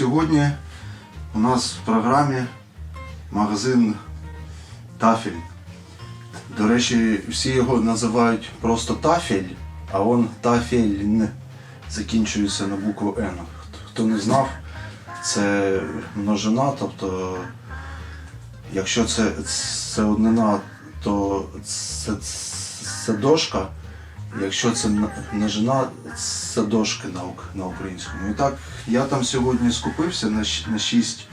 сьогодні у нас в програмі магазин Тафель. До речі, всі його називають просто тафель, а он тафель закінчується на букву Н. Хто не знав, це множина, тобто якщо це, це однина, то це, це дошка. Якщо це множина, це дошки на, українському. І так, я там сьогодні скупився на, на 6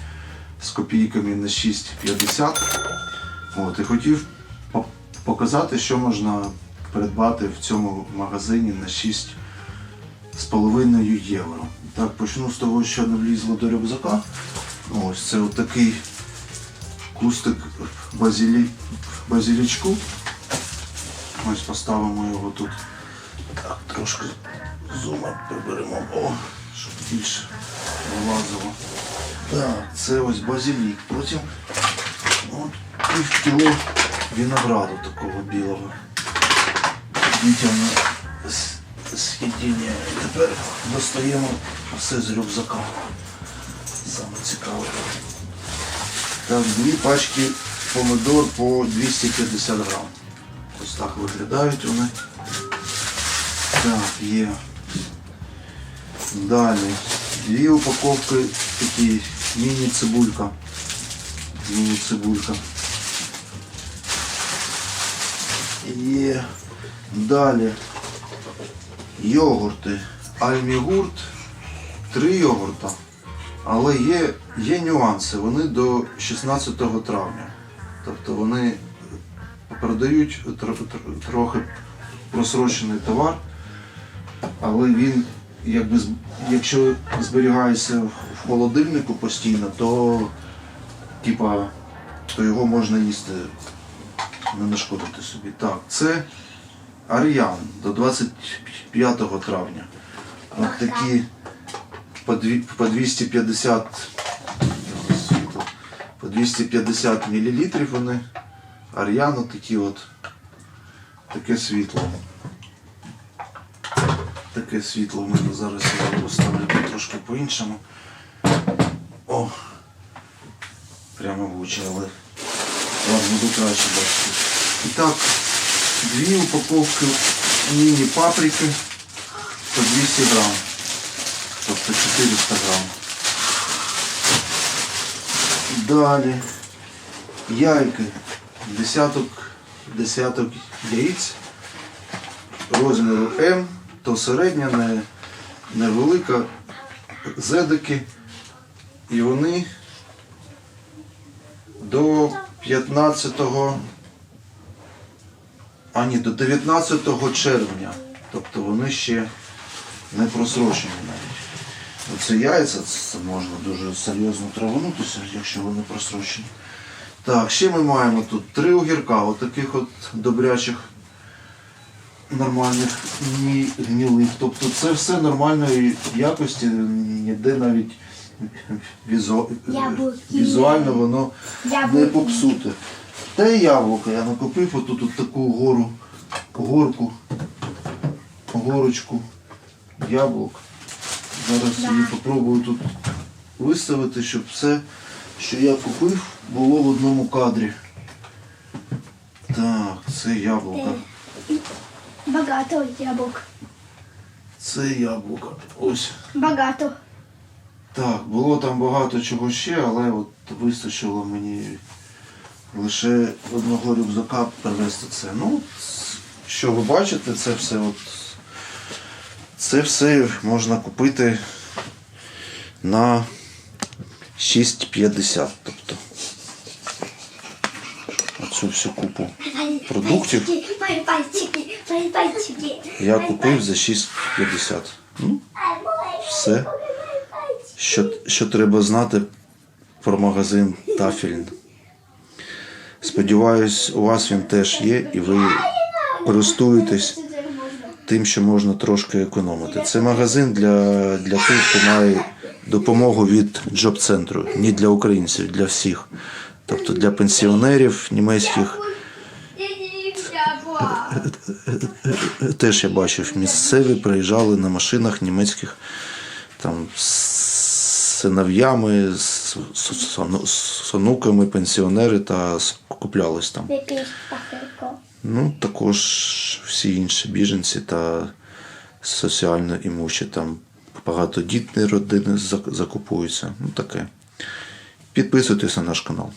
з копійками на 6,50. От, і хотів показати, що можна придбати в цьому магазині на 6 з половиною євро. Так, почну з того, що не влізло до рюкзака. Ось це отакий кустик базилі... базилічку. Ось поставимо його тут. Так, трошки зума приберемо, о, щоб більше вилазило. Так, це ось базилік. Потім от, пів кіло винограду такого білого. Дітям. І тепер достаємо все з рюкзака. Саме цікаве. Так, дві пачки помидор по 250 грам. Ось так виглядають вони. Так, є. Далі. Дві упаковки такі міні-цибулька. Міні-цибулька. Є. Далі. Йогурти. Альмігурт. Три йогурта. Але є, є нюанси. Вони до 16 травня. Тобто вони продають тр- тр- трохи просрочений товар, але він, якби, якщо зберігається в холодильнику постійно, то, типа, то його можна їсти, не нашкодити собі. Так, це Аріан до 25 травня. От такі по, 250 по 250 мл вони. Аріано такі от таке світло. Таке світло в мене зараз я поставлю трошки по-іншому. О! Прямо в очі, але вам буду краще бачити. І так, дві упаковки міні-паприки по 200 грам. Тобто 400 грам. Далі яйки. Десяток, десяток яєць розміру М, то середня, не, невелика, зедики. І вони до 15 а ні, до 19 червня. Тобто вони ще не просрочені навіть. Оце яйця, це можна дуже серйозно траванутися, якщо вони просрочені. Так, ще ми маємо тут три огірка, отаких от добрячих, нормальних, ні гнилих. Тобто це все нормальної якості, ніде навіть візу... Візуально воно не попсуте. Те яблуко я накупив отут от таку гору, горку, горочку яблук. Зараз її попробую тут виставити, щоб все, що я купив, було в одному кадрі. Так, це яблука. Багато яблук. Це яблука. Ось. Багато. Так, було там багато чого ще, але от вистачило мені лише одного рюкзака привезти це. Ну, що ви бачите, це все от. Це все можна купити на 6,50. Тобто оцю всю купу продуктів я купив за 6,50. Ну, все. Що, що треба знати про магазин Тафельн. Сподіваюсь, у вас він теж є і ви користуєтесь тим, що можна трошки економити. Це магазин для, для тих, хто має допомогу від джоб-центру, не для українців, для всіх. Тобто для пенсіонерів німецьких. Теж я бачив, місцеві приїжджали на машинах німецьких там з синов'ями, з, з, з, ону- з онуками, пенсіонери та скуплялись там. Ну, також всі інші біженці та соціально імущі там багатодітні родини закупуються. Ну таке. Підписуйтесь на наш канал.